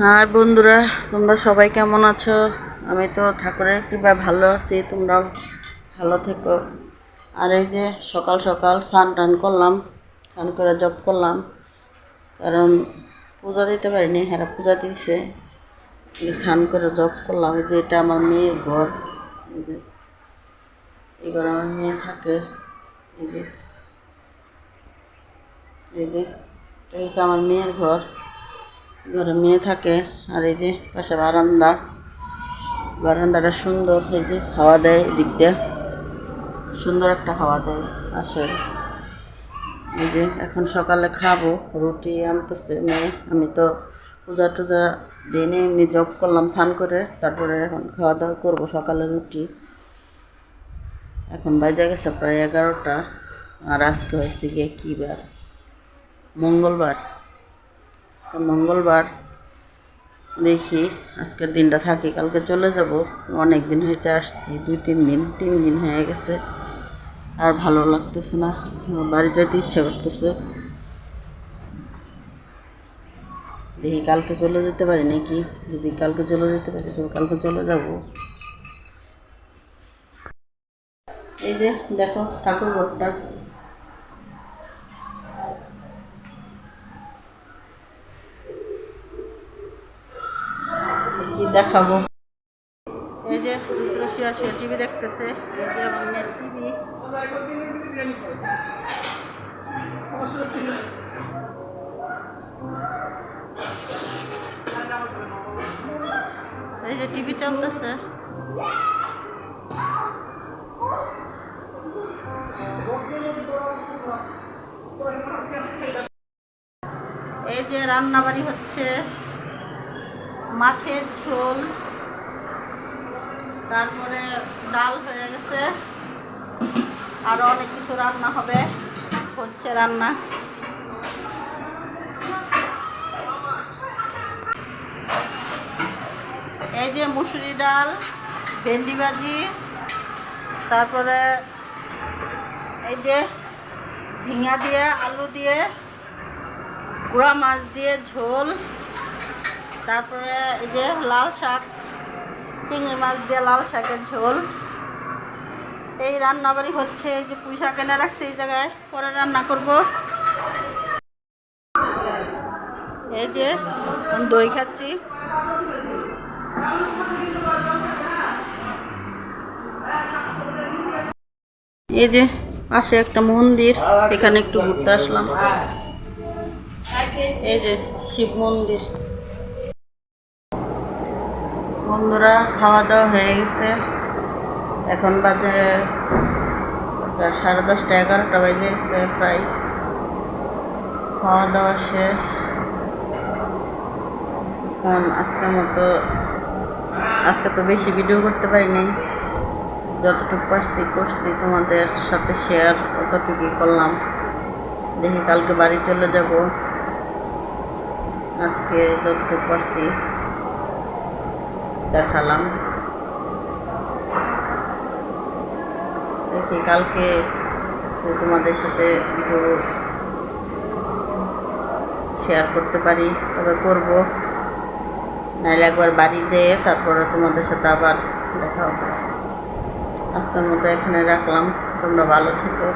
High বন্ধুরা, তোমরা সবাই কেমন আছো? আমি তো ঠাকুরের কৃপায় ভালো আছি, তোমরাও ভালো থেকো। আর এই যে সকাল সকাল স্নান টান করলাম, স্নান করে জব করলাম, কারণ পূজা দিতে পারিনি হেরা পূজা দিয়েছে স্নান করে জব করলাম যে এটা আমার মেয়ের ঘর, এই যে এই ঘরে আমার মেয়ে থাকে, এই যে এই যে, এটা হচ্ছে আমার মেয়ের ঘর। ঘরে মেয়ে থাকে আর এই যে পাশে বারান্দা। বারান্দাটা সুন্দর, এই যে হাওয়া দেয় এদিক দিয়ে। সুন্দর একটা হাওয়া দেয় আসে এই যে এখন সকালে খাব, রুটি আনতেছে মেয়ে। আমি তো পূজা টুজা দিনে এমনি জব করলাম স্নান করে, তারপরে এখন খাওয়া দাওয়া করব সকালে রুটি। এখন বাজে গেছে প্রায় এগারোটা, আর আজকে হয়েছে গিয়ে কী বার? মঙ্গলবার। মঙ্গলবার দেখি আজকের দিনটা থাকি, কালকে চলে যাব। অনেক দিন হয়েছে আসছি, দুই তিন দিন তিন দিন হয়ে গেছে। আর ভালো লাগতেছে না, বাড়ি যেতে ইচ্ছা করতেছে। দেখি কালকে চলে যেতে পারি নাকি? যদি কালকে চলে যেতে পারি, তো কালকে চলে যাব। এই যে দেখো, ঠাকুর ঘরটা কি দেখাবো। এই যে সে টিভি দেখতেছে। এই যে আমার টিভি। এই যে টিভি চলতেছে। এই যে রান্নাবাড়ি হচ্ছে। মাছের ঝোল, তারপরে ডাল হয়ে গেছে। আরও অনেক কিছু রান্না হবে, হচ্ছে রান্না। এই যে মুসুরি ডাল, ভেন্ডি ভাজি, তারপরে এই যে ঝিঙা দিয়ে, আলু দিয়ে, গুঁড়া মাছ দিয়ে ঝোল। তারপরে এই যে লাল শাক, চিংড়ি মাছ দিয়ে লাল শাকের ঝোল। এই রান্নাবাড়ি হচ্ছে এই যে পুঁই শাক এনে রাখছে এই জায়গায়, পরে রান্না করব। এই যে দই খাচ্ছি। এই যে পাশে একটা মন্দির, এখানে একটু ঘুরতে আসলাম। এই যে শিব মন্দির। বন্ধুরা খাওয়া দাওয়া হয়ে গেছে। এখন বাজে সাড়ে দশটা, এগারোটা বাজে গেছে প্রায়। খাওয়া দাওয়া শেষ। এখন আজকের মতো, আজকে তো বেশি ভিডিও করতে পারি নাই যতটুকু পারছি করছি, তোমাদের সাথে শেয়ার অতটুকুই করলাম। দেখি কালকে বাড়ি চলে যাব। আজকে যতটুকু পারছি। দেখালাম। দেখি, কালকে তোমাদের সাথে শেয়ার করতে পারি, তবে করব। নাহলে একবার বাড়ি তারপরে তোমাদের সাথে আবার দেখা হবে। আজকের মতো এখানে রাখলাম। তোমরা ভালো থেকো।